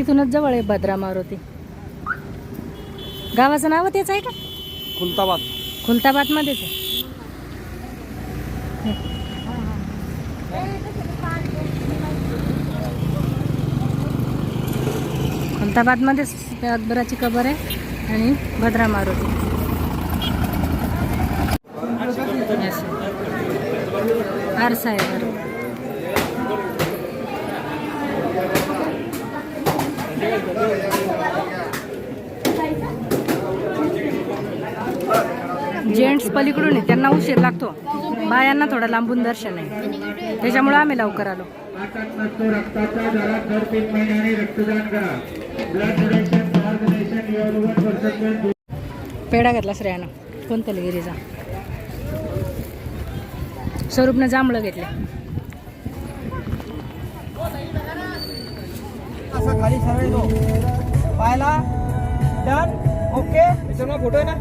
तिथूनच जवळ आहे भद्रा मारुती. गावाचं नाव तेच आहे का? खुलताबाद. खुलताबाद मध्येच आहे. खुलताबाद मध्येच त्या अकबराची कबर आहे आणि भद्रा मारुती. आरसा आहे. जेंट्स पलीकडून आहे त्यांना उशीर लागतो. बायांना थोडं लांबून दर्शन आहे. त्याच्यामुळे आम्ही लवकर आलो. पेढा घेतला श्रेयानं. कोणत्या गिरीचा? स्वरूपनं जांभळं घेतले खाली सरळ येतो. पायला डन ओके त्याच्यामुळे फोटो आहे ना?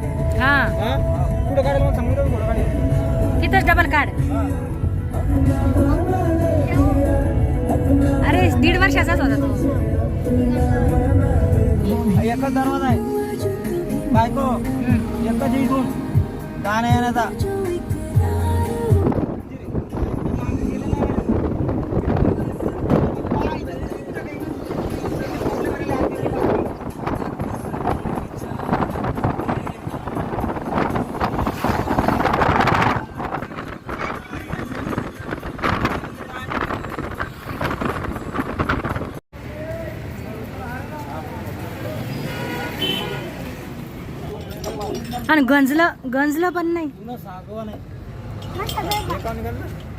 हा. हा? कुठं काढेल मग सांगू फोटो काढेल तिथंच डबल काढ. अरे दीड वर्षाचाच होता तो. एकच दरवाजा आहे. बायको एकच इथून. जाण्या येण्याचा आणि गंजलं गंजलं पण नाही?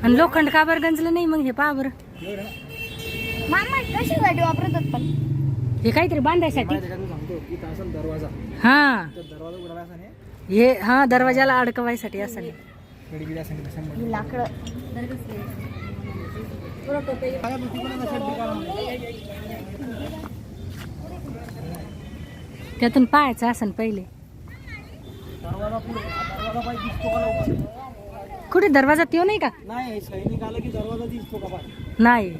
आणि लोखंड का बरं गंजलं नाही? मग हे पहा बरं? मामा कशासाठी वापरतात पण? हे काहीतरी बांधायसाठी. दरवाजा. हा. हे. हा दरवाजाला अडकवायसाठी असं लाकडं. त्यातून पाहायचं असं पहिले दरवाजा पुढे दरवाजा पाहिजे दिसतो का लवकर कुठे? दरवाजा त्यो नाही का? नाही सैनिक आलं की दरवाजा दिसतो का पाहिजे नाही.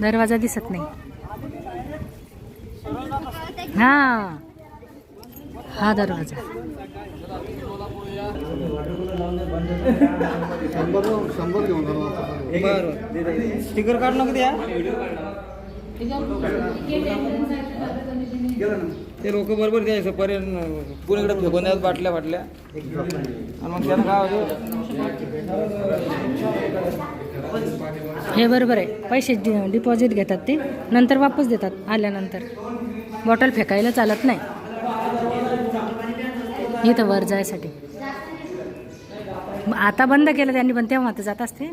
दरवाजा हा दिसत नाही. हा. हा दरवाजा. बरं. स्टिकर काढ नको द्या ते लोक बरोबर द्यायचं पर्यंत कुणीकडे फेकून द्यायचं बाटल्या बाटल्या आणि मग त्यानं काय होतं? हे बरोबर आहे. पैसे डिपॉझिट घेतात ते. नंतर वापस देतात आल्यानंतर. बॉटल फेकायला चालत नाही. इथं वर जायसाठी. मग आता बंद केलं त्यांनी पण तेव्हा तर जात असते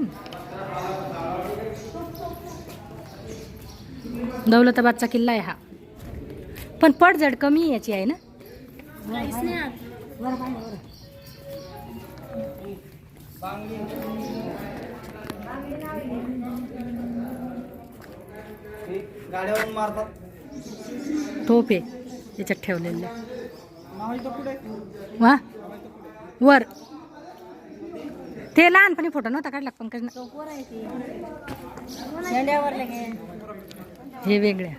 दौलताबादचा किल्ला आहे हा. पण पडझड कमी याची आहे ना? गाड्यावरून मारतात. तोप आहे याच्यात ठेवलेलं वा? वर. ते लहानपणी फोटो नव्हता काढला पण काय हे वेगळ्या.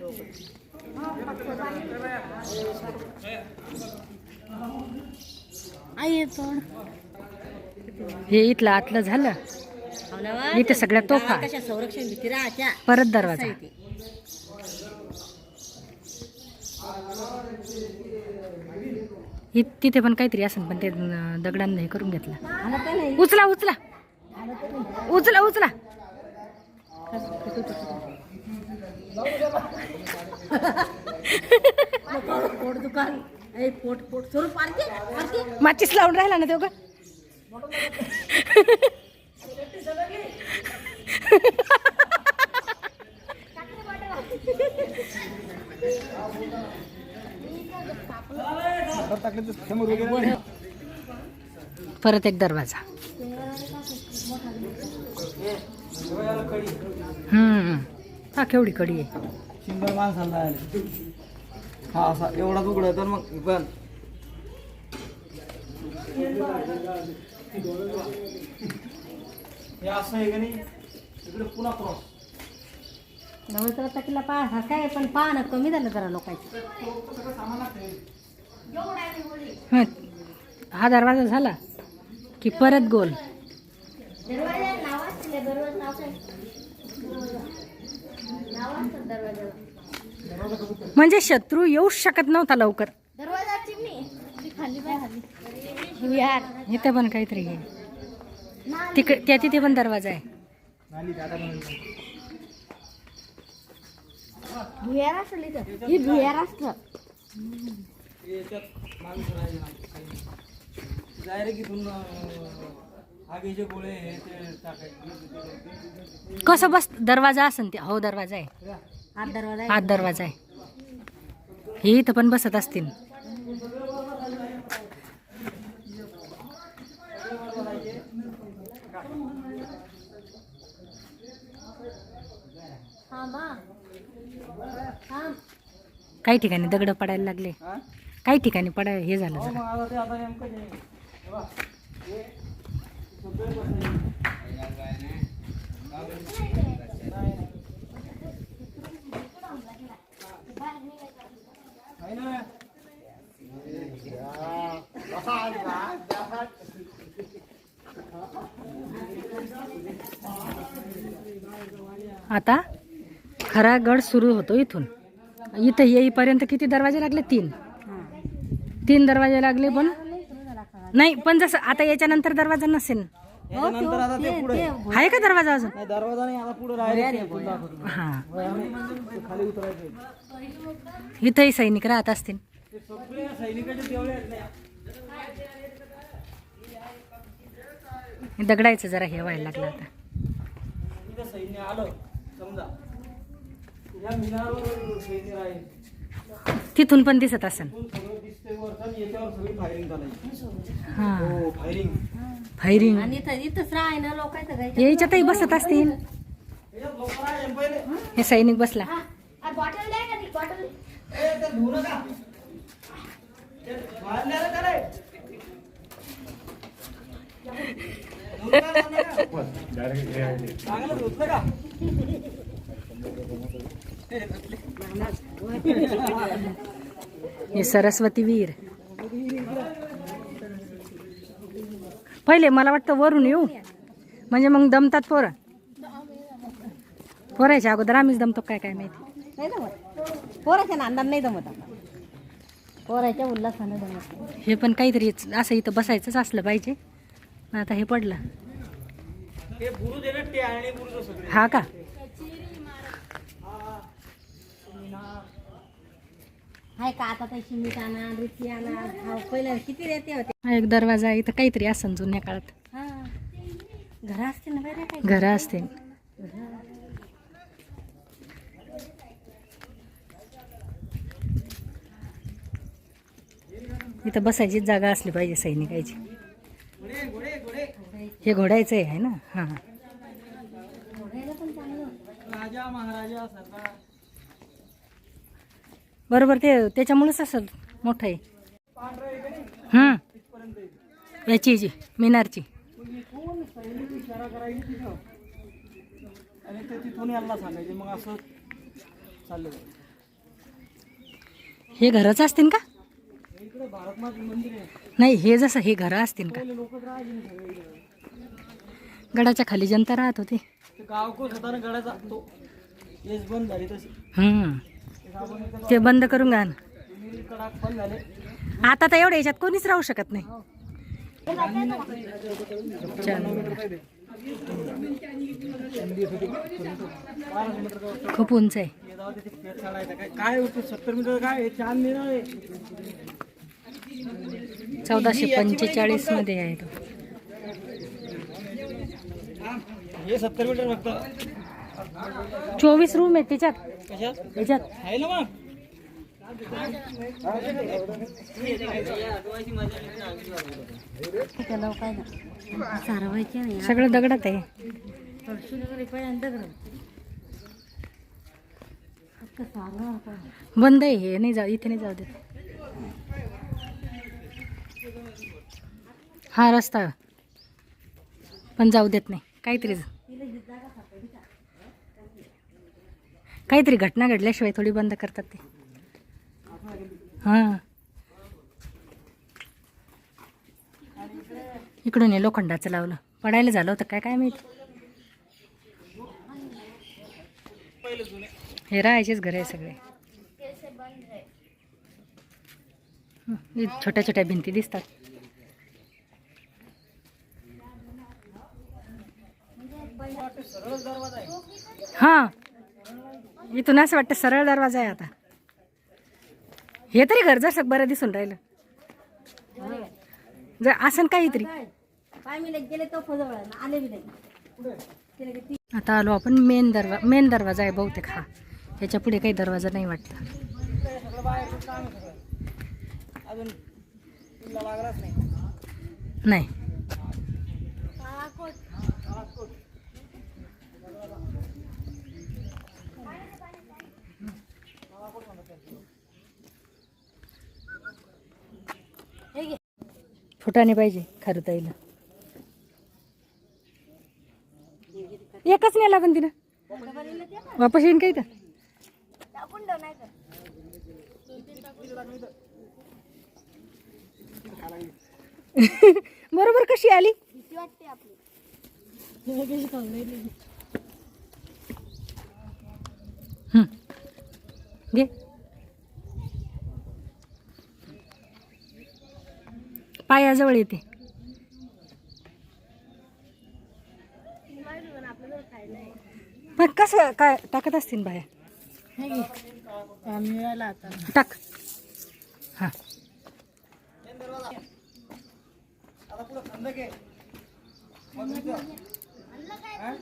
हे इथलं आतलं झालं. इथे सगळ्या तोफा. संरक्षण भीती राहत्या. परत दरवाजा. तिथे पण काहीतरी असेल पण ते दगडांना हे करून घेतलं. उचला उचला. उचला उचला. पोट दुकान ए पोट पोट स्वरूप पारते पारते माचीस लावून राहिला ना तो परत एक दरवाजा. हम्म. हा केवढी कडी आहे? सिंगल माणसाला हा असा एवढा तुकडा तर मग पण हे असं आहे का नाही? इकडे पुन्हा क्रॉस पा हा काय पण पाहणं कमी झालं जरा लोकांचं. हं. हा दरवाजा झाला की परत गोल. दरवाजा नाव असतील दरवाजा नाव काय म्हणजे शत्रू येऊच शकत नव्हता लवकर. इथे पण काहीतरी आहे. तिकडे त्या तिथे पण दरवाजा आहे. ही डायरेक्ट आगीचे गोळे हे ते टाकायचे कसं बस दरवाजा असन ते. हो दरवाजा आहे. आत दरवाजा आहे. आत दरवाजा आहे. हे इथं पण बसत असतील. काही ठिकाणी दगड पडायला लागले? काही ठिकाणी पडाय हे झालं हो आता खरा गड सुरू होतो इथून. इथं येईपर्यंत किती दरवाजे लागले? तीन. तीन दरवाजे लागले पण नाही पण जसं आता याच्यानंतर दरवाजा नसेल याच्यानंतर आता ते पुढे. आहे का दरवाजा अजून? नाही दरवाजा नाही आता पुढे राहिले हा खाली उतरायचे. इथंही सैनिक राहत असतील. सगळे सैनिकाचे आहेत दगडायचं जरा हे व्हायला लागलं आता. इथं सैन्य आलं समजा. या मिनारवर सैन्य राहील. तिथून पण दिसत असेल. Firing firing. फायरिंग आणि इथं इथंच राहाय ना काय याच्यातही बसत असतील. लोक हे सैनिक बसला. हे सरस्वती वीर. पहिले मला वाटतं वरून येऊ. म्हणजे मग दमतात पोरं. पोरायच्या अगोदर आम्हीच दमतो काय काय माहिती. नाही पोराच्या नांदात नाही जमत आता. पोराच्या उल्हासानं नाही. हे पण काहीतरी असं इथं बसायचंच असलं पाहिजे. पण आता हे पडलं. हे ना हा का? हाय का आता तशी मीठ आणा रुची आणा हा, पहिलं किती रेते होते? हा एक दरवाजा इथं काहीतरी असन जुन्या काळात. हा. घर असते ना बरं काय घरं असते इथं बसायचीच जागा असली पाहिजे सैनिकाची घोडे हे घोडायचं आहे ना? हां. घोड्याला पण चांगलं. राजा महाराजा सरदार. बरोबर ते त्याच्यामुळेच असं मोठं आहे. याची जी मिनारची. हे घरच असतील का नाही हे जसं हे घरं असतील का. गडाच्या खाली जनता राहत होती ना गडाचा हम्म ते बंद करून घाल आता तर एवढ्या याच्यात कोणीच राहू शकत नाही. खूप उंच आहे काय होतं सत्तर मीटर काय चार आहे. चौदाशे पंचेचाळीसमध्ये आहे तो. हे सत्तर मीटर फक्त. चोवीस रूम आहे त्याच्यात त्याच्यात आहे ना मग त्याला काय सगळं दगडात आहे. बंद आहे हे नाही जाऊ इथे नाही जाऊ देत. हा रस्ता. पण जाऊ देत नाही. काहीतरी काहीतरी घटना घडल्याशिवाय थोडी बंद करतात ते. हां. इकडून हे लोखंडाचं लावलं. पडायला झालं होतं काय काय माहिती? हे राहायचेच घर आहे सगळे. छोट्या छोट्या भिंती दिसतात. हां. इथून असं वाटतं सरळ दरवाजा आहे आता. हे तरी घर जसं बरं दिसून राहिलं. जर असं काहीतरी. गेले आता आलो आपण मेन दरवा मेन दरवाजा आहे बहुतेक हा. ह्याच्या पुढे काही दरवाजा नाही वाटत. नाही. फुटाने पाहिजे खरुताईला एकच नाही लागन तिनं वापस येईन काही तर बरोबर कशी आली? हं. घे. पायाजवळ येते. मग कसं काय टाकत असतील बाया? टाक. हां. हा?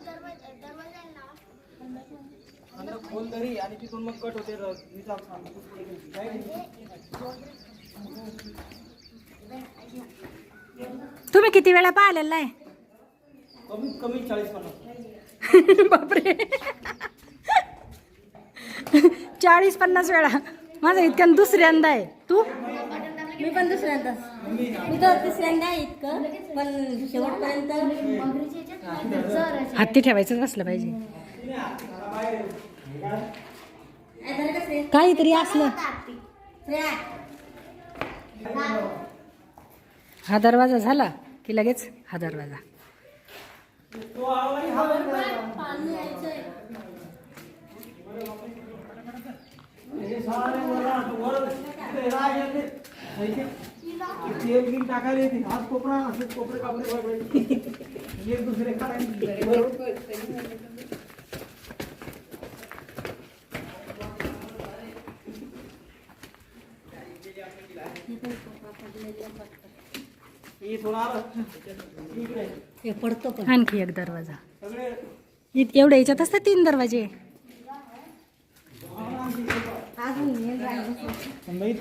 खोल तरी आणि तिथून मग कट होते र- तुम्ही किती वेळा पाहिलेला आहे कमीत कमी चाळीस पन्नास बापरे. चाळीस पन्नास वेळा. माझा इतक्या दुसऱ्यांदा आहे. तू? मी पण दुसऱ्यांदा. मी तर तिसऱ्यांदा आहे इतकं पण शेवटपर्यंत हत्ती ठेवायचंच असलं पाहिजे? काहीतरी असलं. हा दरवाजा झाला की लगेच हा दरवाजा? हे हे हे पडतो पण. आणखी एक दरवाजा. एवढ्या याच्यात असतात तीन दरवाजे? हे नाही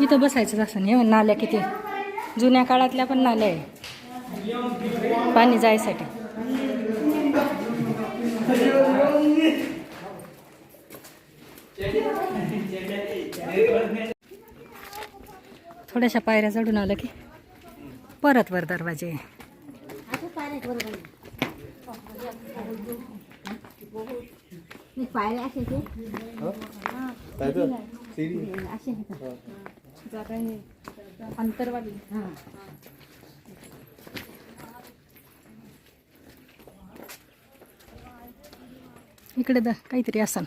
इथं बसायचंच असं हे नाल्या किती? जुन्या काळातल्या पण नाल्या आहे. पाणी जायसाठी. थोड्याशा पायऱ्या चढून आलं की परत वर दरवाजे. पायऱ्या असे ते असे अंतरवाली इकडे द काहीतरी असन.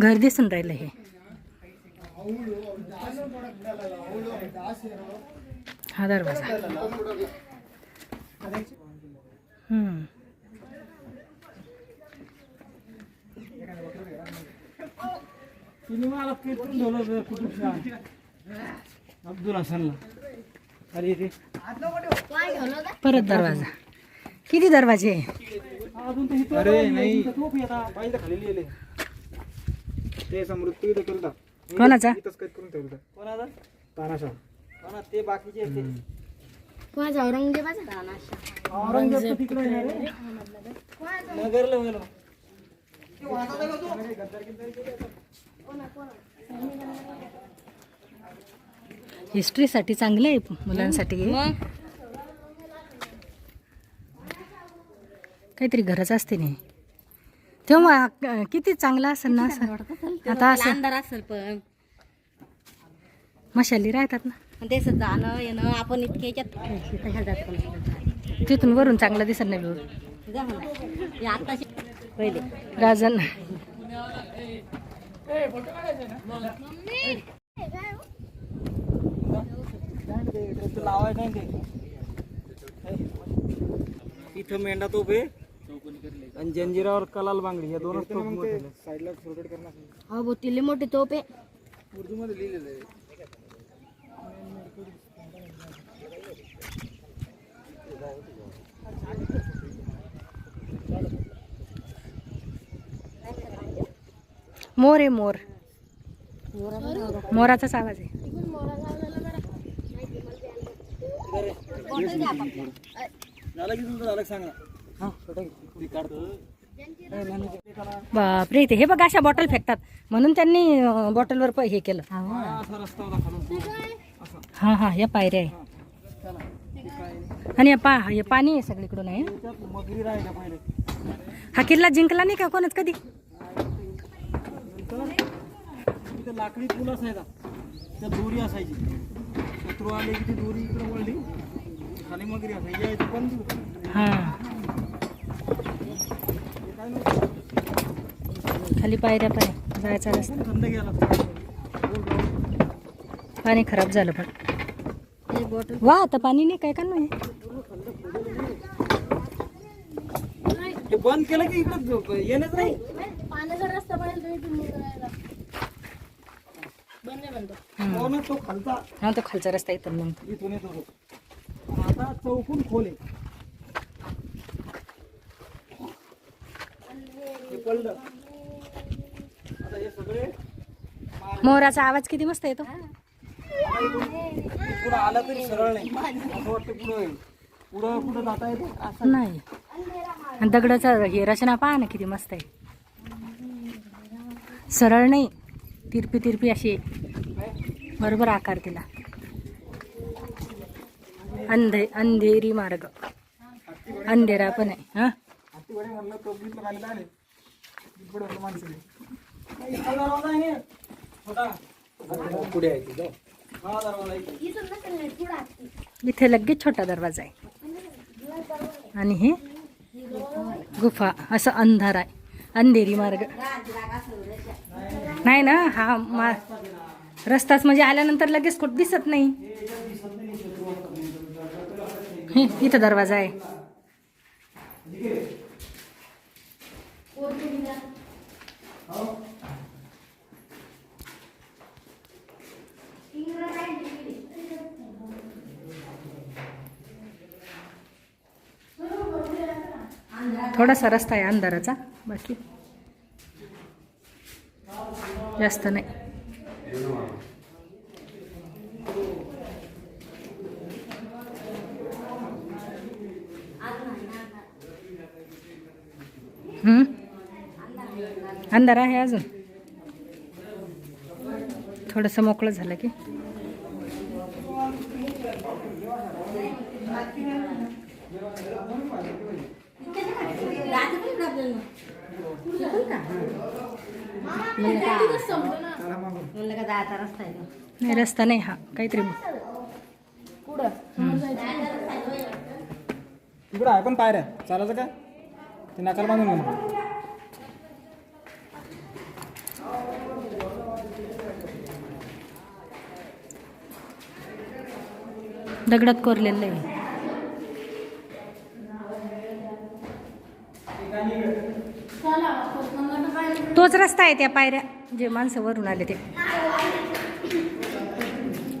घर दिसून राहिलं हे. हा दरवाजा. हम्म. अब्दुल हसनला. परत दरवाजा. किती दरवाजे? आहे? अजून ते इथं अरे नाही ते इथं कोणाचा? इथंच कैद करून ठेवलं कोणाचा? कोणा ते बाकीचे आहेत ते. कोणाचा? औरंगजेबाचा? औरंगजेब तिकडे आहे ना रे? नगरला गेलो हिस्ट्रीसाठी चांगलं आहे मुलांसाठी हे. मग काहीतरी गरज असते नाही. तेव्हा किती चांगलं असेल ना असं. आता असं. अंधार असेल पण. मशाली राहतात ना. जाणं येणं आपण इतके याच्यात तिथून वरून चांगलं दिसत नाही पहिले. राजन. ते ते इथं मेंढा तोप आहे आणि जंजिरावर कलाल बांगडी या दोनच तोप मोठे आहेत. साईडला रोटेट करणार हो बोतीले मोठी तोप आहे. उर्दूमध्ये लिहिलेलं आहे. मोर आहे मोर. मोराचाच आवाज आहे. झालं की तुमचं झालं का सांगा. हा. छोटा घे. काढतो बापरे ते हे बघ अशा बॉटल फेकतात. म्हणून त्यांनी बॉटलवर प- हे केलं. हा, हा. हा या पायऱ्या आहे. आणि या पा हे पाणी आहे सगळीकडून आहे. हा किल्ला जिंकला नाही का कोणच कधी? लाकडी पूल असायचा. त्या दोरी असायची. शत्रू आले की ती दोरी इकडे वळली. खाली मगरी असायची. बंद हा. खाली पायऱ्या पण आहे. जायचा रस्ता. पाणी खराब झालं पण वा आता पाणी नाही काय का नाही बंद केलं की इकडे येणंच नाही? हो ना तो खालचा. हा तो खालचा रस्ता इथून मग. इथून येत होतो आणि आता चौकून खोल आहे हे पडलं आता हे सगळे मोराचा आवाज किती मस्त येतो. आलं तरी सरळ नाही. असं वाटतं पुढं पुढं कुठं जाता येते? असं नाही. आणि दगडाचं हे रचना पहा ना किती मस्त आहे. सरळ नाही. तिरपी तिरपी अशी आहे. बरोबर आकार दिला. अंधे अंधेरी मार्ग. अंधेरा पण आहे हा. म्हणलं तो माणसं. इथं पुढे आहे हा लगेच छोटा दरवाजा आहे. आणि हे गुफा असं अंधार आहे. अंधेरी मार्ग. नाही ना हा मा रस्ताच म्हणजे आल्यानंतर लगेच कुठं दिसत नाही. इथं दरवाजा आहे. थोडासा रस्ता आहे अंधाराचा बाकी जास्त नाही. अंधार आहे अजून. थोडंसं मोकळं झालं की. म्हणलं का जायचा रस्ता आहे तो. नाही रस्ता नाही हा काहीतरी इकडं आहे पण पायऱ्या चालायचं काय ते नाकाला बांधून म्हणतो दगडात कोरलेलं आहे. तोच रस्ता आहे त्या पायऱ्या. जे माणसं वरून आले ते.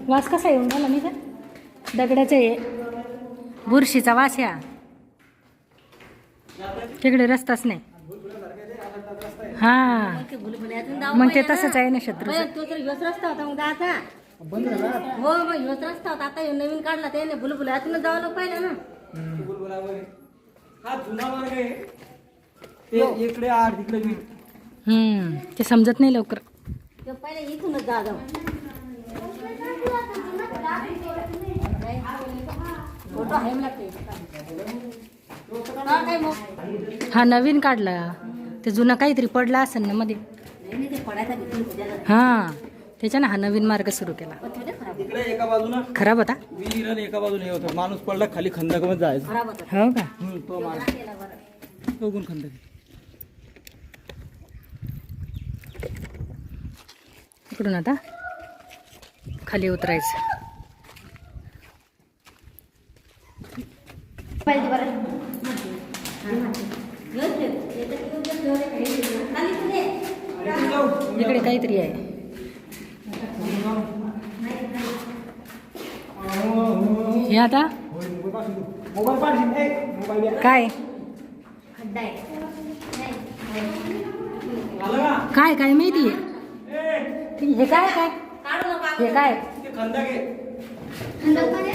वास कसा येऊन राहिला मी का दगडाचं आहे बुरशीचा वास या. तिकडे रस्ताच नाही. हा. मग ते तसंच ना. आहे ना शत्रू. बरं, तो तर ह्योच रस्ता होता मग जायचा हो मग ह्योच रस्ता होता. आता ह्यो नवीन काढला त्याने. भुलभुलैयातूनच जावं पाहिजे ना. हा जुना मार्ग आहे. ते इकडे आठ तिकडे वीट. ते समजत नाही लवकर. ते पहिले इथूनच जा जाऊ. फोटो आहे मला ते. हा, हा नवीन काढला. ते जुना काहीतरी पडला असेल ना मध्ये. हा. त्याच्यानं हा नवीन मार्ग सुरू केला. लय खराब इकडे एका बाजूला खराब होता? एका बाजूला हे होतं. माणूस पडला खाली खंदकामध्ये जायचं. खराब होता हो का? तो खंदक. इकडून आता खाली उतरायचं. इकडे काहीतरी आहे. हे आता? काय? काय काय माहिती हे काय काय? काढू नका हे काय? ते खंदक आहे.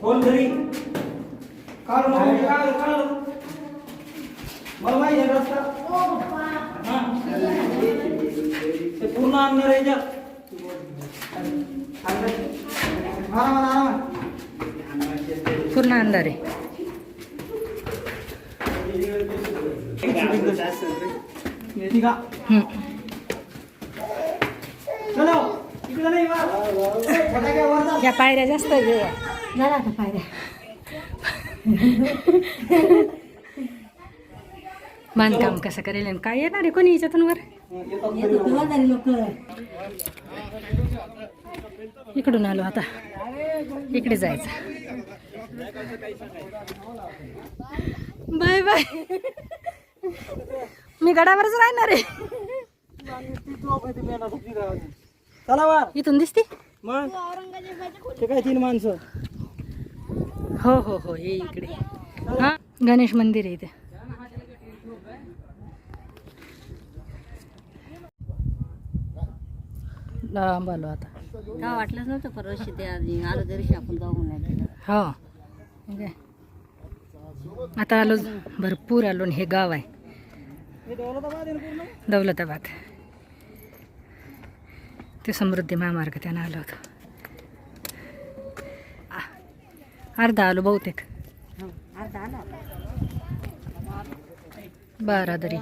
खोल घरी काढ मग, काढ, काढ. मला माहिती आहे रस्ता. हा. ते पूर्ण आणणार आहे. पूर्ण अंधार आहे. या पायऱ्या जास्त. झाला आता फायदा बांधकाम कसं करेल आणि काय येणार आहे कोणी याच्यातून वर? इकडून आलो आता. इकडे जायचं. Bye bye. मी गडावरच राहणार आहे? चला वा. इथून दिसते? मग. ते काय तीन माणसं? हो हो हो हे इकडे. हा गणेश मंदिर आहे इथे. लांब आलो आता. का वाटलंच नव्हतं परवा ते आधी. आलो तरी आपण जाऊ नाही हो. आता आलो भरपूर आलो आणि हे गाव आहे. दौलताबाद. ते समृद्धी महामार्ग त्यानं आलं होतं. अर्धा आलो बहुतेक. अर्धा आला बारादरी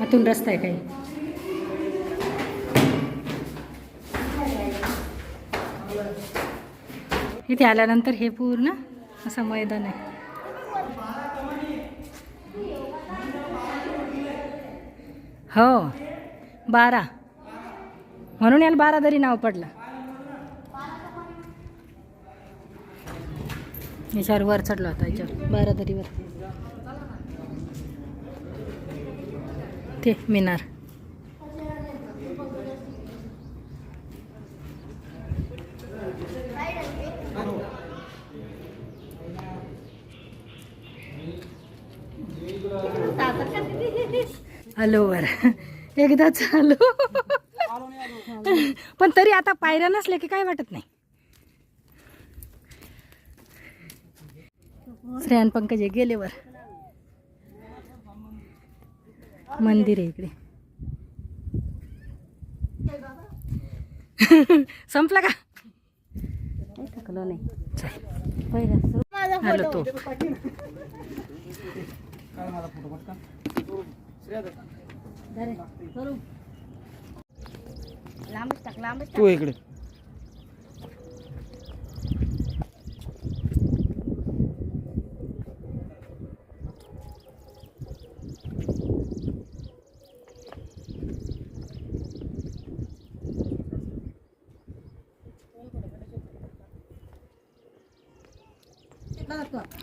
आतून रस्ता आहे काही. इथे आल्यानंतर हे पूर्ण असं मैदान आहे. हो. बारा. म्हणून याला बारा तरी नाव पडलं. याच्यावर वर चढला होता याच्यावर. बारा तरीवर ते मिनार. आलो वर. एकदाच आलो पण तरी आता पायऱ्या नसल्या की काय वाटत नाही. श्रेयान पंकज हे गेले वर. मंदिर आहे इकडे. संपला का? थकलो नाही. आलो तो. तू इकडे.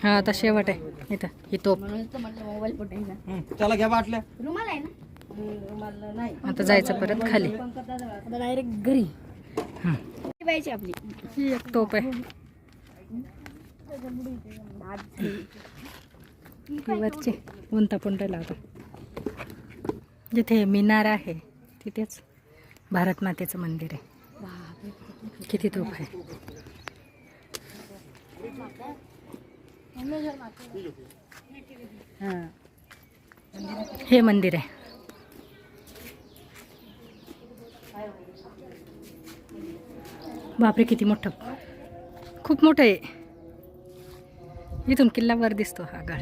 हा आता शेवट आहे. इथं ही तोप. हं, त्याला घ्या बाटल्या. रुमाल आहे ना? रुमाल नाही आता जायचं परत खाली. डायरेक्ट घरी. हं. पाहिजे आपली. ही एक तोप आहे. ही वरची. उंता पुंटा लावतो जिथे मिनार आहे तिथेच भारत मातेचं मंदिर आहे. किती तोप आहे. हे. मंदिर आहे. बापरे किती मोठं. खूप मोठं आहे. इथून किल्ला वर दिसतो हा गड.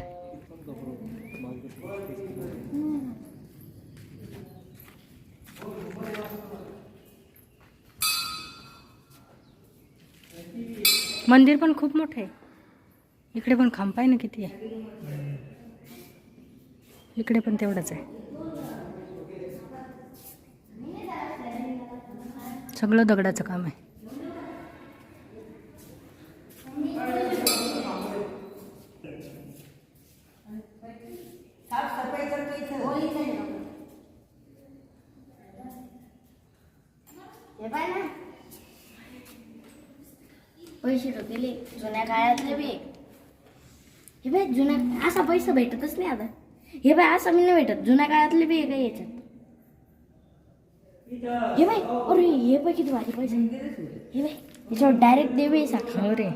मंदिर पण खूप मोठं आहे. इकडे पण खांब आहे ना किती आहे. इकडे पण तेवढंच आहे. सगळं दगडाचं काम आहे. पैसे गेले जुन्या काळातले बी हे बाय जुन्या असा पैसा भेटतच नाही आता. हे बाय असं मी नाही भेटत. जुन्या काळातले बी आहे का याच्यात. हे बाय अरे हे बाय किती भारी पैसे. हे बाय याच्यावर डायरेक्ट देवे साक्षी. हो रे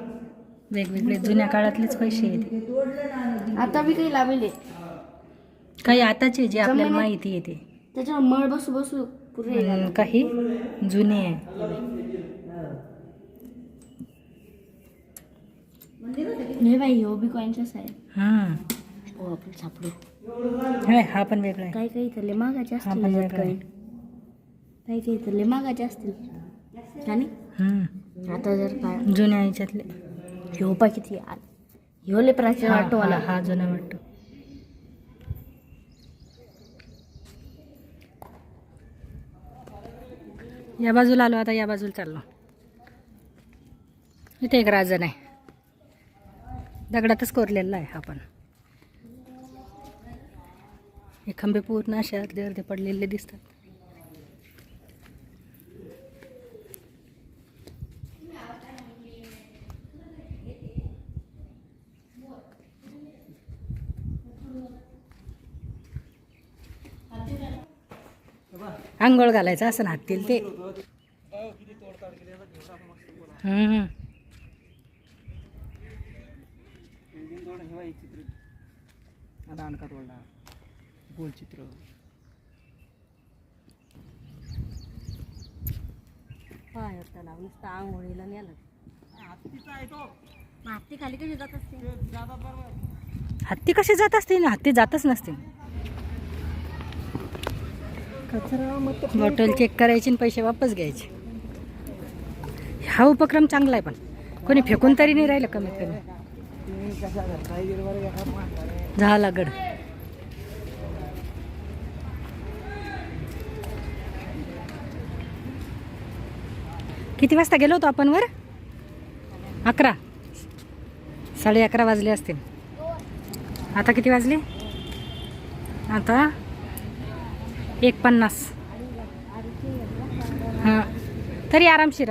वेगवेगळे जुन्या काळातलेच पैसे आहेत. आता बी काही लावले काही आताचे जे आपल्याला माहिती आहे ते. त्याच्यावर मळ बसू बसू पुरे काही जुने आहे. हे बाय ह्यो बी कॉईनचाच आहे हां. हो आपण सापडू. हे, हा पण वेगळा आहे. काही काही इथले मागाचे हा असतील पण याच्यात वेगळा आहे. coin. काही काही इथले मागाचे असतील. आणि हम्म. आता जर काय जुन्या ह्याच्यातले ह्यो पा किती आ- ह्यो लय प्राचीन हा, वाटतो मला हा हा जुना वाटतो या बाजूला आलो आता या बाजूला चाललो. इथे एक राजन आहे दगडातच कोरलेला आहे हा पण. हे खंबे पूर्ण असे अर्धे अर्धे पडलेले दिसतात. आंघोळ घालायचं असं हातील ते. हम्म. इंजिन तोड हे बाई चित्र आता अणका तोडला गोल चित्र पाय नुसतं आंघोळीला नेलं. हत्तीचा आहे तो? माती खाली कशी जात असते? हत्ती कशी जात असते ना हत्ती जातच नसते. बॉटल चेक करायची आणि पैसे वापस घ्यायचे. हा उपक्रम चांगला आहे पण. कोणी फेकून तरी नाही राहिलं कमीत कमी. झाला गड. किती वाजता गेलो होतो आपण वर? अकरा. साडे अकरा वाजले असतील. आता किती वाजले? आता एक पन्नास. हां. तरी आरामशीर.